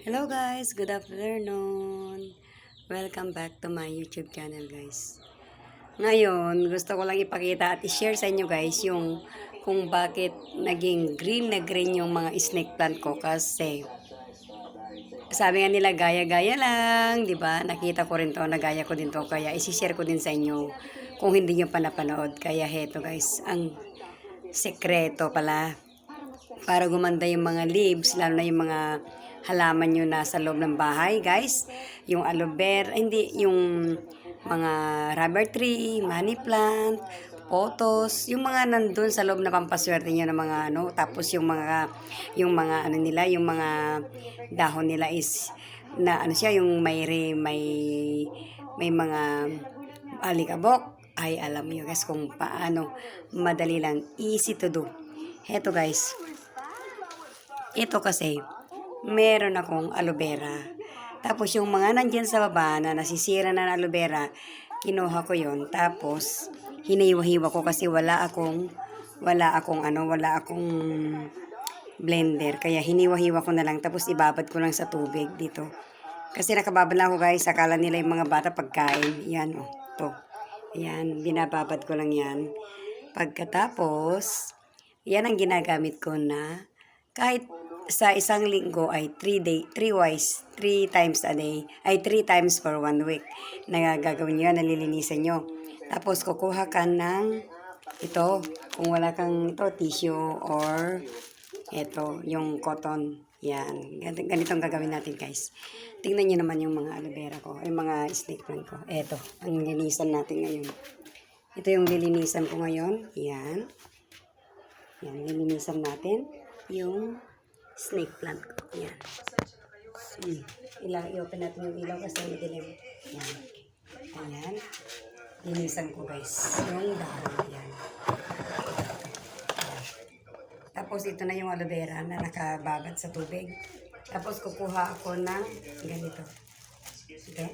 Hello guys, good afternoon. Welcome back to my YouTube channel guys. Ngayon, gusto ko lang ipakita at i-share sa inyo guys yung kung bakit naging green na green yung mga snake plant ko kasi sabi nga nila gaya-gaya lang, di ba? Nakita ko rin to, nagaya ko din to, kaya isi-share ko din sa inyo kung hindi nyo pa napanood. Kaya heto guys, ang sekreto pala para gumanda yung mga leaves, lalo na yung mga halaman nyo na sa loob ng bahay, guys. Yung aloe vera, hindi, yung mga rubber tree, money plant, photos, yung mga nandun sa loob na pampaswerte nyo ng mga ano, tapos yung mga, yung mga ano nila, yung mga dahon nila is, na ano siya, yung may, may, may mga alikabok, ay alam niyo guys kung paano madali lang, easy to do. Heto guys, ito kasi, meron akong aloe vera. Tapos yung mga nandyan sa baba na nasisira na ng aloe vera, kinuha ko yon Tapos, hiniwa-hiwa ko kasi wala akong, wala akong ano, wala akong blender. Kaya hiniwa-hiwa ko na lang. Tapos ibabad ko lang sa tubig dito. Kasi nakababad lang ako guys. Akala nila yung mga bata pagkain. Yan oh, to. Yan, binababad ko lang yan. Pagkatapos, yan ang ginagamit ko na kahit sa isang linggo ay 3 day, 3 wise, 3 times a day, ay 3 times for 1 week na gagawin nyo, nalilinisan nyo. Tapos kukuha ka ng ito, kung wala kang ito, tissue or ito, yung cotton. Yan. Gan- Ganitong gagawin natin guys. Tingnan nyo naman yung mga aloe vera ko, yung mga snake plant ko. Ito, ang linisan natin ngayon. Ito yung lilinisan ko ngayon. Yan. Yan, lilinisan natin yung snake plant ko. Yan. Hmm. Ilang, i-open natin yung ilaw kasi madilim. Yan. Ayan. Linisan ko guys. Yung dahon. Yan. Tapos ito na yung aloe vera na nakababad sa tubig. Tapos kukuha ako ng ganito. Ito.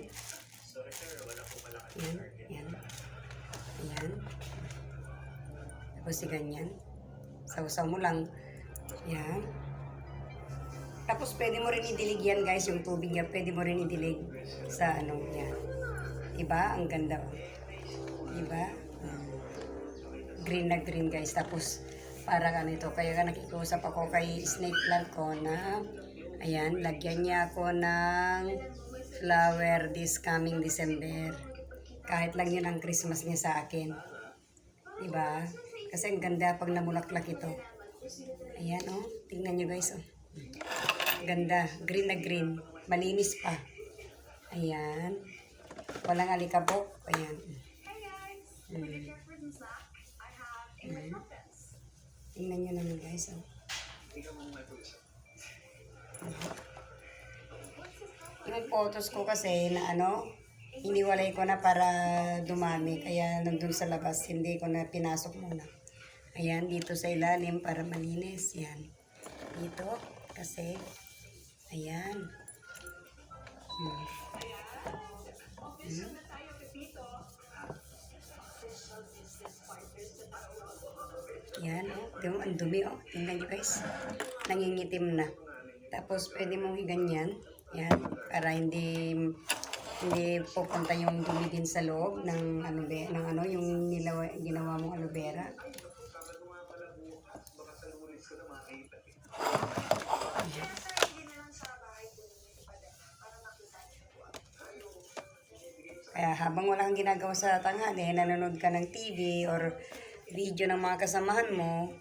Yan. Yan. Yan. Tapos si ganyan. Sausaw mo lang. Yan. Tapos pwede mo rin idilig yan guys, yung tubig niya, pwede mo rin idilig sa ano yan. Diba? Ang ganda. oh. Diba? Mm. Green na green guys. Tapos para ano ito, kaya ka nakikusap ako kay snake plant ko na ayan, lagyan niya ako ng flower this coming December. Kahit lang yun ang Christmas niya sa akin. Diba? Kasi ang ganda pag namulaklak ito. Ayan oh, tingnan nyo guys oh. Ganda, green na green. Malinis pa. Ayan. Walang alikabok. Ayan. Mm. Mm. Tingnan nyo naman guys. Oh. Yung photos ko kasi na ano, iniwalay ko na para dumami. Kaya nandun sa labas, hindi ko na pinasok muna. Ayan, dito sa ilalim para malinis. Yan. Dito, kasi, ayan. Hmm. Hmm. Yan, mo, ang dumi, oh. Tingnan nyo, guys. Nangingitim na. Tapos, pwede mong iganyan. Yan, para hindi hindi pupunta yung dumi din sa loob ng be, ng ano yung nilawa, ginawa mong aloe vera. Kaya habang wala kang ginagawa sa tanghali, nanonood ka ng TV or video ng mga kasamahan mo,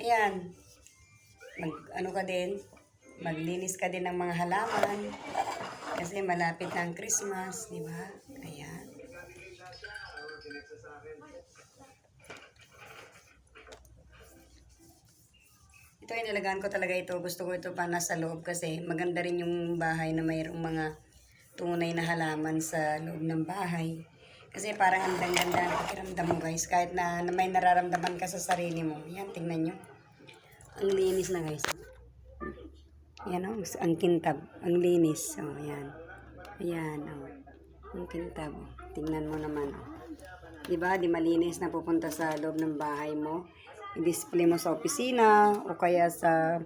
ayan, mag, ano ka din, maglinis ka din ng mga halaman. Kasi malapit na ang Christmas, di ba? Ayan. Ito inalagaan ko talaga ito. Gusto ko ito pa nasa loob kasi maganda rin yung bahay na mayroong mga tunay na halaman sa loob ng bahay. Kasi parang ang ganda ng pakiramdam mo guys. Kahit na, na may nararamdaman ka sa sarili mo. Yan, tingnan nyo. Ang linis na guys. Yan o, ang kintab. Ang linis. O, yan. Ayan, o. Ang kintab. O. Tingnan mo naman, o. Diba, di malinis na pupunta sa loob ng bahay mo. I-display mo sa opisina o kaya sa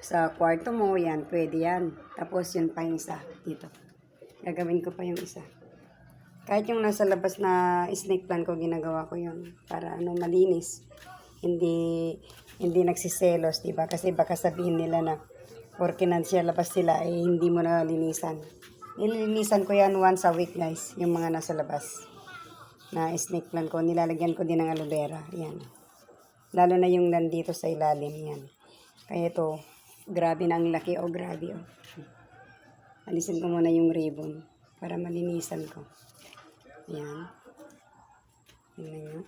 sa kwarto mo, yan, pwede yan. Tapos yun pa yung isa dito. Gagawin ko pa yung isa. Kahit yung nasa labas na snake plant ko, ginagawa ko yun para ano, malinis. Hindi, hindi nagsiselos, di ba? Kasi baka sabihin nila na porke nandiyan labas sila, eh hindi mo na linisan. Nililinisan ko yan once a week, guys, yung mga nasa labas na snake plant ko. Nilalagyan ko din ng aloe vera. Yan. Lalo na yung nandito sa ilalim. Yan. Kaya ito, grabe na ang laki. O, grabe. Oh. Alisin ko muna yung ribbon para malinisan ko. Yan. Tingnan nyo.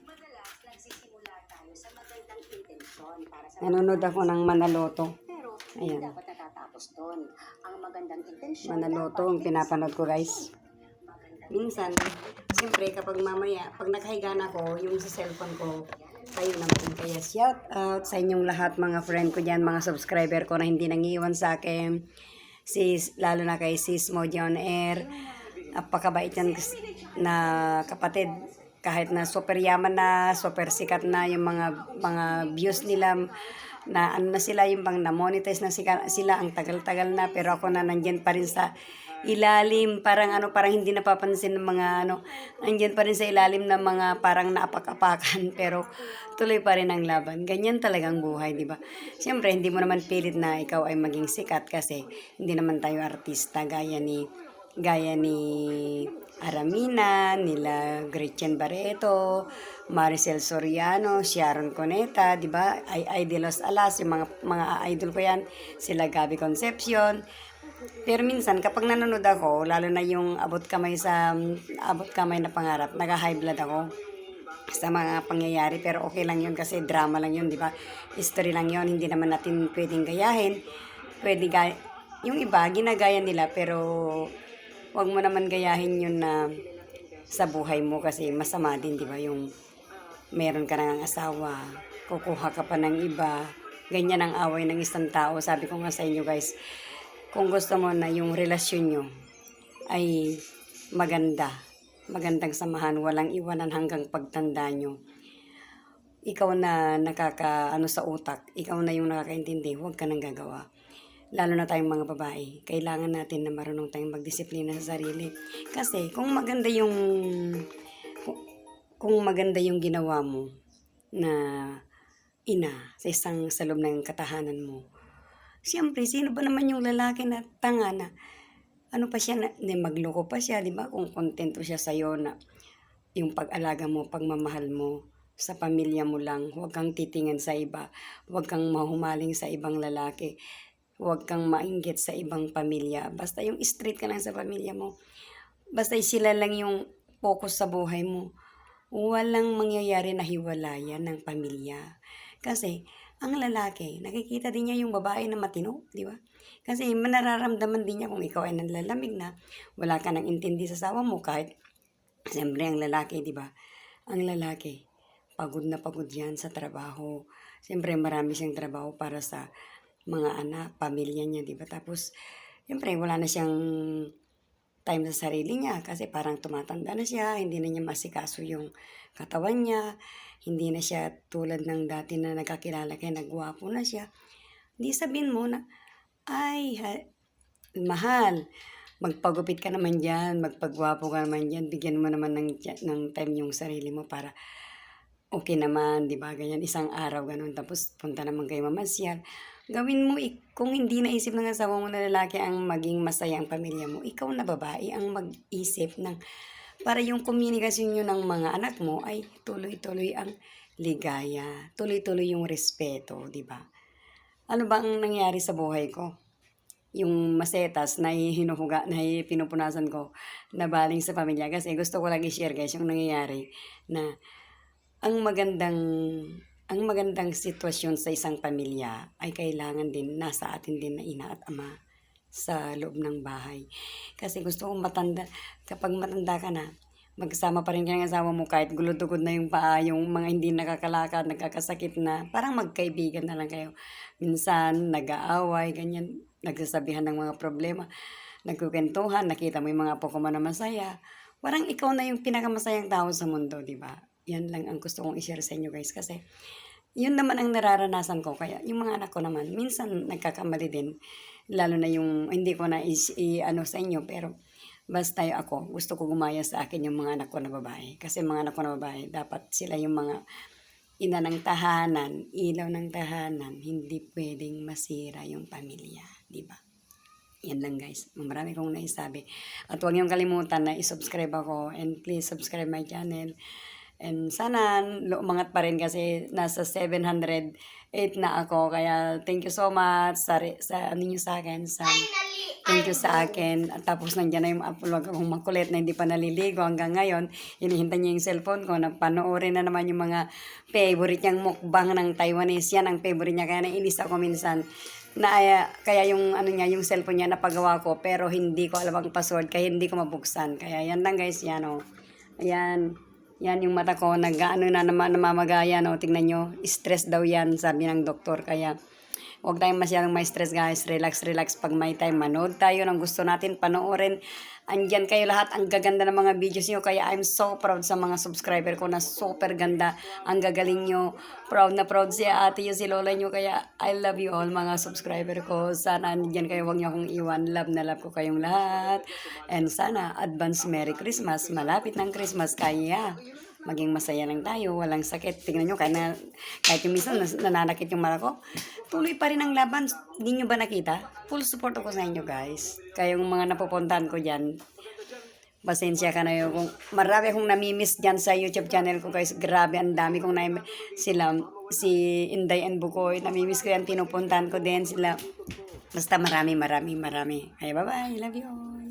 Nanonood ako ng Manaloto. Ayan. Manaloto ang pinapanood ko guys. Minsan, siyempre kapag mamaya, pag nakahiga na ako, yung sa cellphone ko, kayo naman. Kaya shout out sa inyong lahat mga friend ko dyan, mga subscriber ko na hindi nangiwan sa akin. Sis, lalo na kay Sis Mo John Air. Napakabait yan na kapatid. Kahit na super yaman na, super sikat na yung mga mga views nila na ano na sila yung bang na-monetize na sila, sila ang tagal-tagal na pero ako na nandyan pa rin sa ilalim. Parang ano parang hindi napapansin ng mga ano nandyan pa rin sa ilalim ng mga parang naapak-apakan pero tuloy pa rin ang laban. Ganyan talagang buhay di ba? Siyempre hindi mo naman pilit na ikaw ay maging sikat kasi hindi naman tayo artista gaya ni gaya ni Aramina, nila Gretchen Barreto, Maricel Soriano, Sharon Coneta, di ba? Ay Idolos Alas, yung mga, mga idol ko yan, sila Gabi Concepcion. Pero minsan, kapag nanonood ako, lalo na yung abot kamay sa, abot kamay na pangarap, nag-high blood ako sa mga pangyayari pero okay lang yun kasi drama lang yun, di ba? History lang yun, hindi naman natin pwedeng gayahin. Pwede gaya, yung iba, ginagaya nila pero wag mo naman gayahin yun na sa buhay mo kasi masama din, di ba? Yung meron ka nang asawa, kukuha ka pa ng iba, ganyan ang away ng isang tao. Sabi ko nga sa inyo guys, kung gusto mo na yung relasyon nyo ay maganda, magandang samahan, walang iwanan hanggang pagtanda nyo. Ikaw na nakaka, ano sa utak, ikaw na yung nakakaintindi, huwag ka nang gagawa. Lalo na tayong mga babae, kailangan natin na marunong tayong magdisiplina sa sarili. Kasi kung maganda yung, kung, maganda yung ginawa mo na ina sa isang sa loob ng katahanan mo, Siyempre, sino ba naman yung lalaki na tanga na ano pa siya, na, na magloko pa siya, di ba? Kung kontento siya sa'yo na yung pag-alaga mo, pagmamahal mo sa pamilya mo lang, huwag kang titingin sa iba, huwag kang mahumaling sa ibang lalaki, huwag kang mainggit sa ibang pamilya. Basta yung straight ka lang sa pamilya mo, basta sila lang yung focus sa buhay mo. Walang mangyayari na hiwalayan ng pamilya. Kasi, ang lalaki, nakikita din niya yung babae na matino, di ba? Kasi manararamdaman din niya kung ikaw ay nanlalamig na, wala ka nang intindi sa asawa mo kahit, siyempre ang lalaki, di ba? Ang lalaki, pagod na pagod yan sa trabaho. Siyempre marami siyang trabaho para sa mga anak, pamilya niya, di ba? Tapos, siyempre wala na siyang time sa sarili niya kasi parang tumatanda na siya, hindi na niya masikaso yung katawan niya, hindi na siya tulad ng dati na nagkakilala kaya nagwapo na siya. Hindi sabihin mo na, ay, ha- mahal, magpagupit ka naman dyan, magpagwapo ka naman dyan, bigyan mo naman ng, ng time yung sarili mo para okay naman, di ba? Ganyan, isang araw, ganun. Tapos, punta naman kayo mamasyal. Gawin mo, kung hindi naisip ng asawa mo na lalaki ang maging masaya ang pamilya mo, ikaw na babae ang mag-isip ng para yung komunikasyon nyo ng mga anak mo ay tuloy-tuloy ang ligaya, tuloy-tuloy yung respeto, di ba? Ano ba ang nangyari sa buhay ko? Yung masetas na hinuhuga, na pinupunasan ko na baling sa pamilya. Kasi gusto ko lang i-share guys yung nangyayari na ang magandang ang magandang sitwasyon sa isang pamilya ay kailangan din nasa atin din na ina at ama sa loob ng bahay. Kasi gusto kong matanda, kapag matanda ka na, magkasama pa rin kayo ng asawa mo kahit gulod-tugod na yung paa, yung mga hindi nakakalakad, nagkakasakit na, parang magkaibigan na lang kayo. Minsan, nag-aaway, ganyan, nagsasabihan ng mga problema, nagkukentuhan, nakita mo yung mga apo ko man na masaya. Parang ikaw na yung pinakamasayang tao sa mundo, di ba? Yan lang ang gusto kong i-share sa inyo guys kasi yun naman ang nararanasan ko. Kaya yung mga anak ko naman, minsan nagkakamali din. Lalo na yung, hindi ko na is, i, ano sa inyo, pero basta yung ako, gusto ko gumaya sa akin yung mga anak ko na babae. Kasi mga anak ko na babae, dapat sila yung mga ina ng tahanan, ilaw ng tahanan, hindi pwedeng masira yung pamilya, di ba? Yan lang guys. Marami kong naisabi. At huwag niyong kalimutan na i-subscribe ako and please subscribe my channel. And sana umangat pa rin kasi nasa 708 na ako. Kaya thank you so much sa, sa ano niyo sa akin. Sa, thank you sa akin. At tapos nandiyan na yung upload akong makulit na hindi pa naliligo hanggang ngayon. Hinihintay niya yung cellphone ko na panoorin na naman yung mga favorite niyang mukbang ng Taiwanese. Yan ang favorite niya. Kaya nainis ako minsan na aya- kaya yung ano niya yung cellphone niya napagawa ko pero hindi ko alam ang password kaya hindi ko mabuksan kaya yan lang guys yan oh ayan yan yung mata ko nag ano na naman namamagaya no tingnan nyo stress daw yan sabi ng doktor kaya Huwag tayong masyadong may stress guys. Relax, relax. Pag may time, manood tayo ng gusto natin, panoorin. Andyan kayo lahat. Ang gaganda ng mga videos nyo. Kaya I'm so proud sa mga subscriber ko na super ganda. Ang gagaling nyo. Proud na proud si ate nyo, si lola nyo. Kaya I love you all mga subscriber ko. Sana andyan kayo. Huwag nyo akong iwan. Love na love ko kayong lahat. And sana advance Merry Christmas. Malapit ng Christmas. Kaya maging masaya lang tayo, walang sakit. Tingnan nyo, kahit, na, kahit yung minsan nananakit yung mata ko, tuloy pa rin ang laban. Hindi nyo ba nakita? Full support ako sa inyo, guys. Kaya yung mga napupuntahan ko dyan, pasensya ka na yun. Kung, marami akong namimiss dyan sa YouTube channel ko, guys. Grabe, ang dami kong na sila, si Inday and Bukoy, namimiss ko yan, pinupuntahan ko din sila. Basta marami, marami, marami. Kaya bye-bye, love you all.